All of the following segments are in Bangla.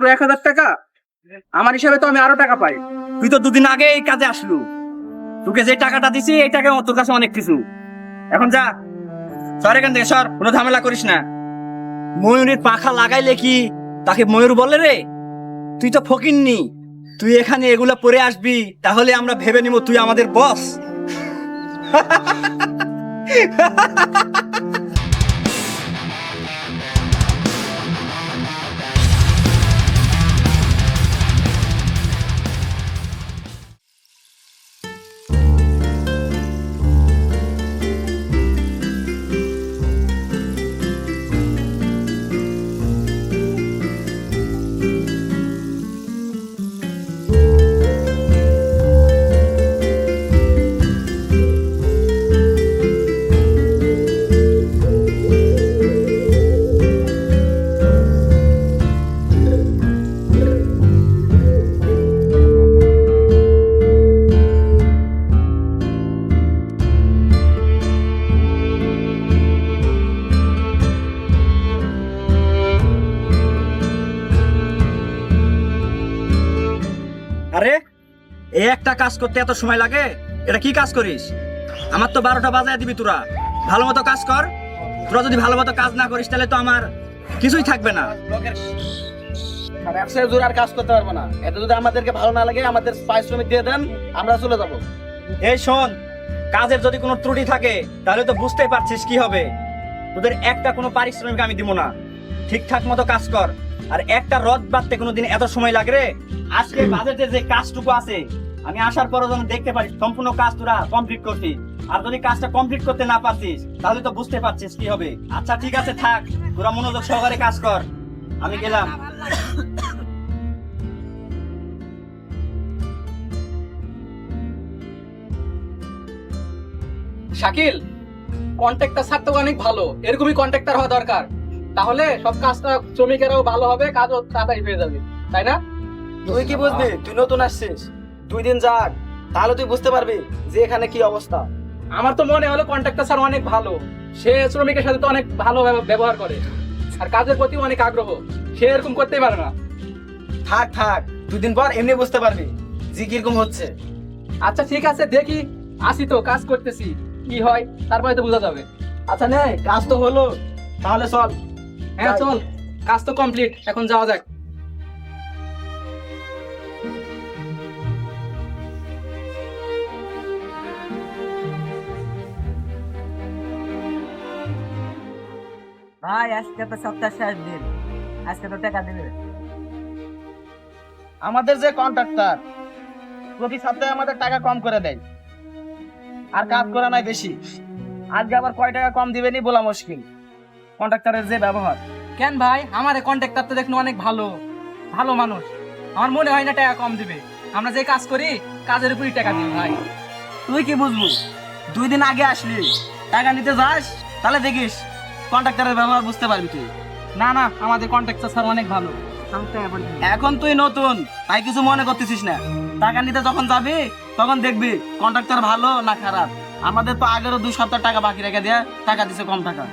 মাত্র এক হাজার টাকা? আমার হিসাবে তো আমি আরও টাকা পাই। তুই তো দুদিন আগে এই কাজে আসলু। তোকে যে টাকাটা দিছি, এই টাকা তোর কাছে অনেক কিছু। এখন যা। সর এখান থেকে, সর। কোনো ঝামেলা করিস না। ময়ূরের পাখা লাগাইলে কি তাকে ময়ূর বলে রে? তুই তো ফকিননি। তুই এখানে এগুলা পরে আসবি, তাহলে আমরা ভেবে নিব তুই আমাদের বস একটা কাজ করতে এত সময় লাগে? এটা কি কাজ করিস? আমার তো বারোটা বাজায় দিবি তোরা। ভালো মতো কাজ কর। তোরা যদি ভালো মতো কাজ না করিস তাহলে তো আমার কিছুই থাকবে না। একসাথে জোর আর কাজ করতে পারব না। এত যদি আমাদেরকে ভালো না লাগে আমাদের পারিশ্রমিক দিয়ে দেন আমরা চলে যাব। এই শোন কাজের যদি কোনো ত্রুটি থাকে তাহলে তো বুঝতেই পারছিস কি হবে। তোদের একটা কোনো পারিশ্রমিক আমি দিব না। ঠিকঠাক মতো কাজ কর। আর একটা রদ বাঁধতে কোনোদিন এত সময় লাগে রে আজকে বাজেটে যে কাজটুকু আছে আমি আসার পরও যেন দেখতে পারি সম্পূর্ণ কাজ তোরা কমপ্লিট করছিস। আর যদি কাজটা কমপ্লিট করতে না পারছিস তাহলে তো বুঝতে পারছিস কি হবে। আচ্ছা ঠিক আছে থাক। তোরা মনোযোগ সহকারে কাজ কর। আমি গেলাম। শাকিল কন্ট্রাক্টর স্যার তো অনেক ভালো। এরকমই কন্ট্রাক্টর হওয়া দরকার। তাহলে সব কাজটা শ্রমিকেরাও ভালো হবে কাজও তাড়াতাড়ি হয়ে যাবে। তাই না? তুই কি বুঝবি? তুই নতুন আসছিস। দুই দিন যাক তাহলে তুই বুঝতে পারবি যে এখানে কি অবস্থা। আমার তো মনে হলো কন্ট্রাক্টর স্যার অনেক ভালো। সে শ্রমিকের সাথে তো অনেক ভালো ব্যবহার করে। আর কাজের প্রতি অনেক আগ্রহ। সে এরকম করতেই পারে না। থাক থাক দুদিন পর এমনি বুঝতে পারবি যে কীরকম হচ্ছে। আচ্ছা ঠিক আছে দেখি। আসি তো কাজ করতেছি। কি হয় তারপরে তো বোঝা যাবে। আচ্ছা নে কাজ তো হলো। তাহলে চল। হ্যাঁ চল। কাজ তো কমপ্লিট এখন যাওয়া যাক। ভাই আজকে তো সপ্তাহ শেষ দিন। আজকে তো টাকা দিবে। আমাদের যে কন্ট্রাক্টর প্রতি সপ্তাহে আমাদের টাকা কম করে দেয়। আর কাজ করা নাই বেশি। আজকে আবার কয় টাকা কম দিবেনি বলা মুশকিল। কন্ট্রাক্টরের যে ব্যবহার। কেন ভাই? আমার কন্ট্রাক্টর তো দেখুন অনেক ভালো। ভালো মানুষ। আমার মনে হয় না টাকা কম দিবে। আমরা যে কাজ করি কাজের উপরই টাকা দিই ভাই। তুই কি বুঝব? দুই দিন আগে আসলি টাকা নিতে যাস তাহলে দেখিস। কন্ট্রাক্টরের ব্যবহার বুঝতে পারবি তুই। না না, আমাদের কন্ট্রাক্টর স্যার অনেক ভালো। এখন তুই নতুন, তাই কিছু মনে করতেছিস না। টাকা নিতে যখন যাবি, তখন দেখবি কন্ট্রাক্টর ভালো না খারাপ। আমাদের তো আগেরও দুই সপ্তাহ টাকা বাকি রেখে দেয়া, টাকা দিছে কম টাকা।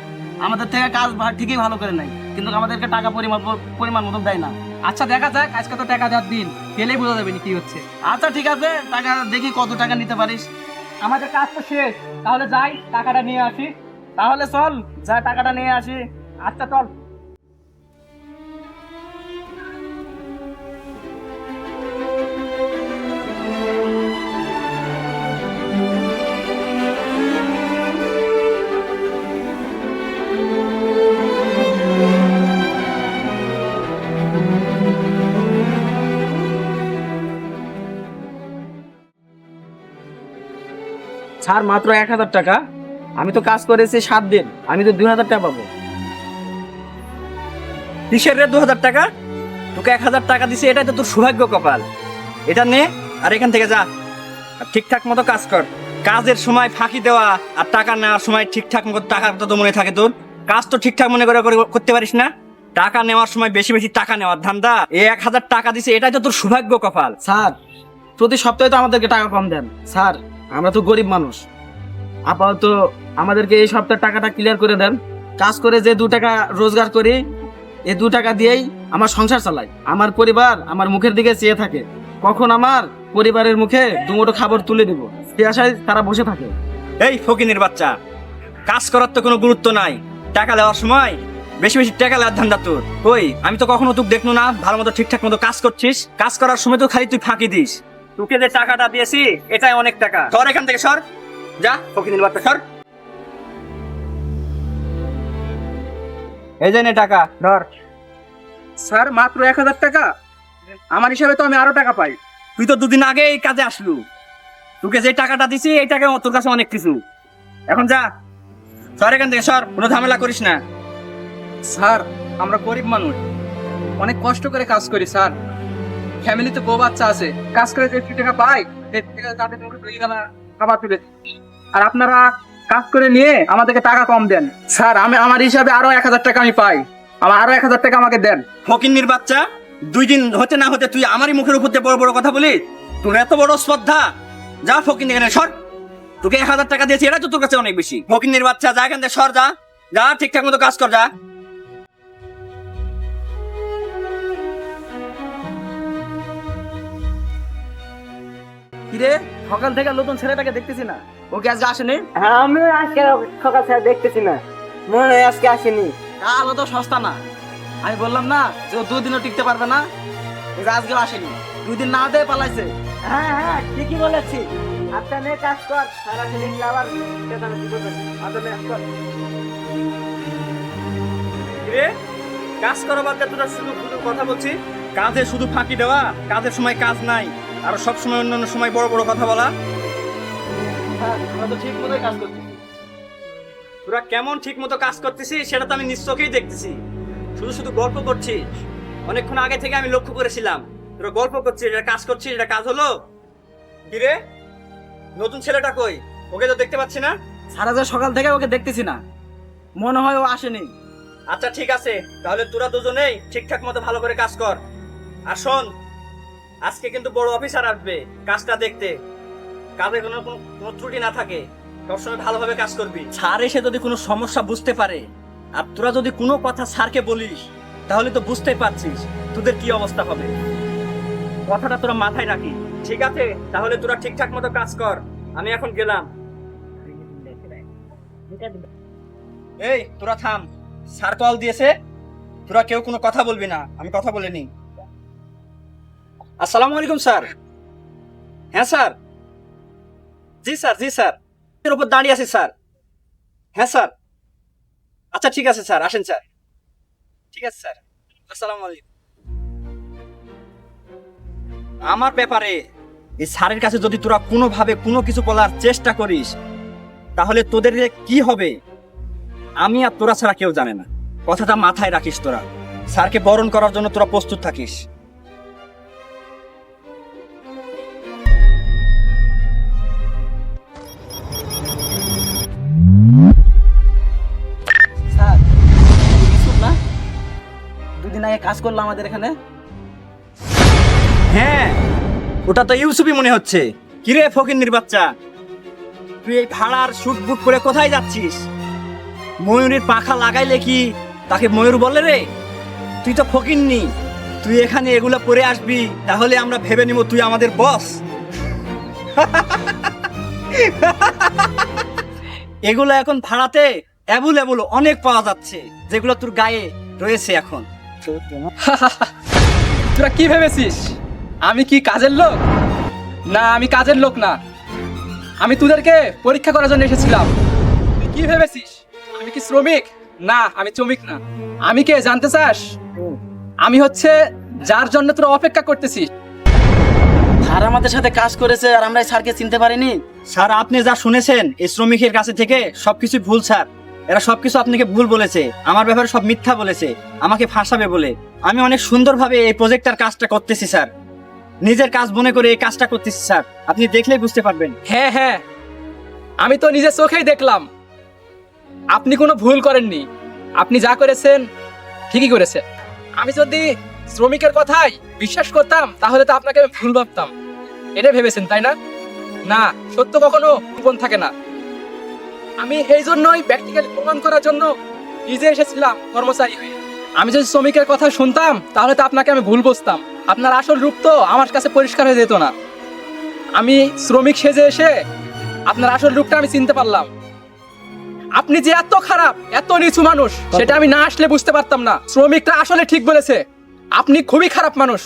আমাদের থেকে কাজ ঠিকই ভালো করে নাই কিন্তু আমাদেরকে টাকা পরিমাণ পরিমাণ মতন দেয় না। আচ্ছা দেখা যাক, আজকে তো টাকা দেওয়ার দিন। গেলেই বোঝা যাবে কি হচ্ছে। আচ্ছা ঠিক আছে, টাকা দেখি কত টাকা নিতে পারিস। আমাদের কাজ তো শেষ, তাহলে যাই, টাকাটা নিয়ে আসি। তাহলে চল যা টাকাটা নিয়ে আসি। আচ্ছা চল। ছাড় মাত্র এক হাজার টাকা। আমি তো কাজ করেছি সাত দিন, আমি তো দুই হাজার টাকা পাবো। কিসের রে দু হাজার টাকা? তোকে এক হাজার টাকা দিছে, এটাই তো তোর সৌভাগ্য কপাল। এটা নে, আর এখান থেকে যা। ঠিকঠাক মতো কাজ কর। কাজের সময় ফাঁকি দেওয়া আর টাকা নেওয়ার সময় ঠিকঠাক মতো টাকা তো মনে থাকে তোর। কাজ তো ঠিকঠাক মনে করে করে করতে পারিস না। টাকা নেওয়ার সময় বেশি বেশি টাকা নেওয়ার ধান্দা। এই এক হাজার টাকা দিছে, এটাই তো তোর সৌভাগ্য কপাল। স্যার, প্রতি সপ্তাহে তো আমাদেরকে টাকা কম দেন। স্যার, আমরা তো গরিব মানুষ। আপাতত আমাদেরকে এই সপ্তাহের টাকাটা ক্লিয়ার করে দেন। কাজ করে যে দু টাকা রোজগার করি এ দু টাকা দিয়েই আমার সংসার চালাই। আমার পরিবার আমার মুখের দিকে চেয়ে থাকে। কখন আমার পরিবারের মুখে দুমুটো খাবার তুলে দেবো? সে আশায় তারা বসে থাকে। এই ফকিনের বাচ্চা কাজ করার তো কোনো গুরুত্ব নাই। টাকা দেওয়ার সময় বেশি বেশি টাকা দেওয়ার ধান্দা তোর। কই আমি তো কখনো তোকে দেখল না ভালো মতো ঠিকঠাক মতো কাজ করছিস। কাজ করার সময় তো খালি তুই ফাঁকি দিস। তোকে যে টাকাটা দিয়েছি এটাই অনেক টাকা। সর এখান থেকে সর। যা ফকিনের বাচ্চা সর এই যে নে টাকা ধর। স্যার মাত্র এক হাজার টাকা? আমার হিসাবে তো আমি আরও টাকা পাই। তুই তো দুদিন আগে এই কাজে আসলু। তোকে যে টাকাটা দিছি এই টাকা তোর কাছে অনেক কিছু। এখন যা। সর এখান থেকে সর কোনো ঝামেলা করিস না। স্যার আমরা গরিব মানুষ। অনেক কষ্ট করে কাজ করি স্যার। ফ্যামিলিতে বউ বাচ্চা আছে। কাজ করে যে টাকা পাই টাকা তাদের দুই বেলা খাবার তুলে আর আপনারা কাজ করে নিয়ে আমাদেরকে টাকা কম দেন। স্যার, আমি, আমার হিসাবে আরও এক হাজার টাকা আমি পাই। আমার আরও এক হাজার টাকা আমাকে দেন। ফকিন্নির বাচ্চা, দুই দিন হতে না হতে তুই আমারই মুখের উপর দিয়ে বড় বড় কথা বলি? তোর এত বড় শ্রদ্ধা। যা ফকিন এখানে, সর। তোকে এক হাজার টাকা দিয়েছি, এটা তো তোর কাছে অনেক বেশি। ফকিন্নির বাচ্চা, যা এখান থেকে সর, যা। যা ঠিকঠাক মতো কাজ কর, যা। কিরে? সকাল থেকে নতুন ছেলেটাকে দেখতেছি না। ও কি আজকে আসেনি? হ্যাঁ আমি আজকে সকাল থেকে দেখতেছি না। মনে হয় আজকে আসেনি। কাল তো সস্তা না। আমি বললাম না যে ও দুদিনও টিকতে পারবে না। এই আজকেও আসেনি। দুই দিন না দিয়ে পালাইছে। হ্যাঁ হ্যাঁ ঠিকই বলেছি। আচ্ছা নে কাজ কর। সারা সেদিন আবার। রে কাজ করা। বাদ তোরা শুধু শুধু কথা বলছি কাজে শুধু ফাঁকি দেওয়া? কাজের সময় কাজ নাই। আর সব সময় অন্যান্য সময় বড় বড় কথা বলা। হ্যাঁ আমরা তো ঠিক মতোই কাজ তোরা কেমন ঠিক মতো কাজ করতেছিস সেটা তো আমি নিশ্চয়ই দেখতেছি। শুধু শুধু গল্প করছিস। অনেকক্ষণ আগে থেকে আমি লক্ষ্য করেছিলাম। তোরা গল্প করছিস এটা কাজ করছিস এটা কাজ হলো? কি রে? নতুন ছেলেটা কই? ওকে তো দেখতে পাচ্ছি না? সারা যে সকাল থেকে ওকে দেখতেছি না। মনে হয় ও আসেনি। আচ্ছা ঠিক আছে। তাহলে তোরা দুজনেই ঠিকঠাক মতো ভালো করে কাজ কর। আর শোন আজকে কিন্তু বড় অফিসার আসবে কাজটা দেখতে। কাজে কোনো কোনো ত্রুটি না থাকে। সবসময় ভালোভাবে কাজ করবি। স্যার এসে যদি কোনো সমস্যা বুঝতে পারে আর তোরা যদি কোনো কথা স্যারকে বলিস তাহলে তো বুঝতেই পারছিস তোদের কি অবস্থা হবে। কথাটা তোরা মাথায় রাখি ঠিক আছে তাহলে তোরা ঠিকঠাক মতো কাজ কর। আমি এখন গেলাম। এই তোরা থাম। স্যার কল দিয়েছে। তোরা কেউ কোনো কথা বলবি না। আমি কথা বলে নি আসসালামু আলাইকুম, স্যার। হ্যাঁ স্যার। জি স্যার জি, স্যার। এর উপর দাঁড়িয়ে আছি, স্যার। হ্যাঁ স্যার। আচ্ছা ঠিক আছে, স্যার। আসেন, স্যার। ঠিক আছে, স্যার। আসসালামু আলাইকুম। আমার ব্যাপারে এই স্যারের কাছে যদি তোরা কোনোভাবে কোনো কিছু বলার চেষ্টা করিস, তাহলে তোদের কি হবে? আমি আর তোরা ছাড়া কেউ জানে না। কথাটা মাথায় রাখিস তোরা। স্যারকে বরণ করার জন্য তোরা প্রস্তুত থাকিস। কাজ করল আমাদের এখানে? হ্যাঁ ওটা তো ইউসুফই মনে হচ্ছে। কিরে ফকিন্নির বাচ্চা? তুই এই ভাড়ার শুট বুট করে কোথায় যাচ্ছিস? ময়ূরের পাখা লাগাইলে কি তাকে ময়ূর বলে রে? তুই তো ফকিন্নি, তুই এখানে এগুলা পরে আসবি, তাহলে আমরা ভেবে নিব তুই আমাদের বস এগুলো এখন ভাড়াতে অ্যাবুল অনেক পাওয়া যাচ্ছে, যেগুলো তোর গায়ে রয়েছে এখন। তোরা কি ভেবেছিস? আমি কি কাজের লোক? না, আমি কাজের লোক না। আমি তোদেরকে পরীক্ষা করার জন্য এসেছিলাম। তুই কি ভেবেছিস? আমি কি শ্রমিক? না, আমি শ্রমিক না। আমি কে, জানতে চাস? আমি হচ্ছে যার জন্য তোরা অপেক্ষা করতেছিস। স্যার আমাদের সাথে কাজ করেছে আর আমরা স্যারকে চিনতে পারিনি। স্যার, আপনি যা শুনেছেন এই শ্রমিকের কাছে থেকে সবকিছু ভুল, স্যার। এরা সবকিছু আপনাকে ভুল বলেছে, আমার ব্যাপারে সব মিথ্যা বলেছে, আমাকে ফাঁসাবে বলে। আমি অনেক সুন্দরভাবে এই প্রজেক্টটার কাজটা করতেছি, স্যার। নিজের কাজ মনে করে এই কাজটা করতেছি, স্যার। আপনি দেখলেই বুঝতে পারবেন। হ্যাঁ হ্যাঁ। আমি তো নিজের চোখেই দেখলাম। আপনি কোনো ভুল করেননি। আপনি যা করেছেন, ঠিকই করেছেন। আমি যদি শ্রমিকের কথাই বিশ্বাস করতাম, তাহলে তো আপনাকে ভুল ভাবতাম। এটা ভেবেছেন, তাই না? না, সত্য কখনো গোপন থাকে না। আমি এই জন্যই প্র্যাকটিক্যালি প্রমাণ করার জন্য নিজে এসেছিলাম কর্মচারী হয়ে। আমি যদি শ্রমিকের কথা শুনতাম, তাহলে তো আপনাকে আমি ভুল বুঝতাম। আপনার আসল রূপ তো আমার কাছে পরিষ্কার হয়ে যেত না। আমি শ্রমিক সেজে এসে আপনার আসল রূপটা আমি চিনতে পারলাম। আপনি যে এত খারাপ, এত নিচু মানুষ, সেটা আমি না আসলে বুঝতে পারতাম না। শ্রমিকটা আসলে ঠিক বলেছে, আপনি খুবই খারাপ মানুষ।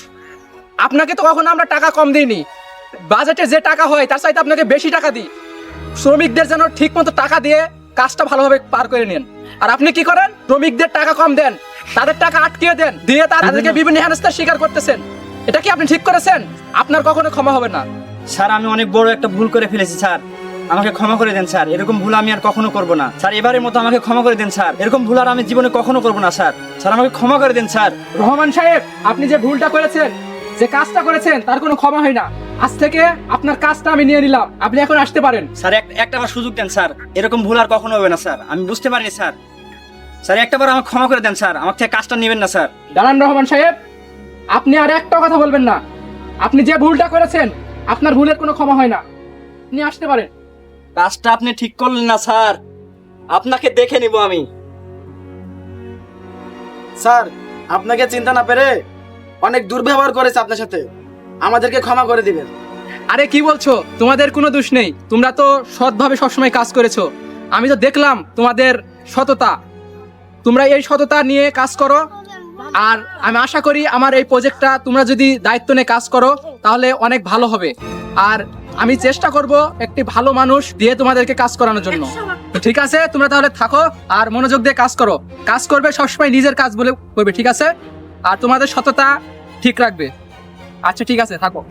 আপনাকে তো কখনো আমরা টাকা কম দিইনি। বাজেটে যে টাকা হয়, তার চাইতে আপনাকে বেশি টাকা দিই। শ্রমিকদের যেন ঠিক মতো টাকা দিয়ে কাজটা ভালোভাবে পার করে নেন। আর আপনি কি করেন? শ্রমিকদের টাকা কম দেন তাদের টাকা আটকিয়ে দেন দিয়ে তাদেরকে বিভিন্ন হেনস্থার স্বীকার করতেছেন। এটা কি আপনি ঠিক করেছেন? আপনার কখনো ক্ষমা হবে না। স্যার আমি অনেক বড় একটা ভুল করে ফেলেছি স্যার। আমাকে ক্ষমা করে দেন স্যার। এরকম ভুল আমি আর কখনো করব না। স্যার এবারের মতো আমাকে ক্ষমা করে দেন স্যার। এরকম ভুল আর আমি জীবনে কখনো করব না স্যার। স্যার আমাকে ক্ষমা করে দেন স্যার। রহমান সাহেব আপনি যে ভুলটা করেছেন যে কাজটা করেছেন তার কোনো ক্ষমা হয় না। আজ থেকে আপনার কাজটা আমি নিয়ে নিলাম। আপনি এখন আসতে পারেন। স্যার এক- একটা বার সুযোগ দেন স্যার। এরকম ভুল আর কখনো হবে না স্যার। আমি বুঝতে পারিনি স্যার। স্যার একটা বার আমাকে ক্ষমা করে দেন স্যার। আমার থেকে কাজটা নেবেন না স্যার। দাঁড়ান রহমান সাহেব আপনি আর একটা কথা বলবেন না। আপনি যে ভুলটা করেছেন আপনার ভুলের কোনো ক্ষমা হয় না। আপনি আসতে পারেন। কাজটা আপনি ঠিক করলেন না স্যার। আপনাকে দেখে নিব আমি। স্যার আপনাকে চিন্তা না পেরে অনেক দুর্ব্যবহার করেছে আপনার সাথে। আমাদেরকে ক্ষমা করে দিবেন। আরে কি বলছো? তোমাদের কোনো দোষ নেই। তোমরা তো সৎভাবে সবসময় কাজ করেছ। আমি তো দেখলাম তোমাদের সততা। তোমরা এই সততা নিয়ে কাজ করো। আর আমি আশা করি আমার এই প্রজেক্টটা তোমরা যদি দায়িত্ব নিয়ে কাজ করো, তাহলে অনেক ভালো হবে। আর আমি চেষ্টা করব একটি ভালো মানুষ দিয়ে তোমাদেরকে কাজ করানোর জন্য। ঠিক আছে? তোমরা তাহলে থাকো আর মনোযোগ দিয়ে কাজ করো। কাজ করবে সবসময় নিজের কাজ বলে করবে, ঠিক আছে? আর তোমাদের সততা ঠিক রাখবে। আচ্ছা ঠিক আছে থাকো।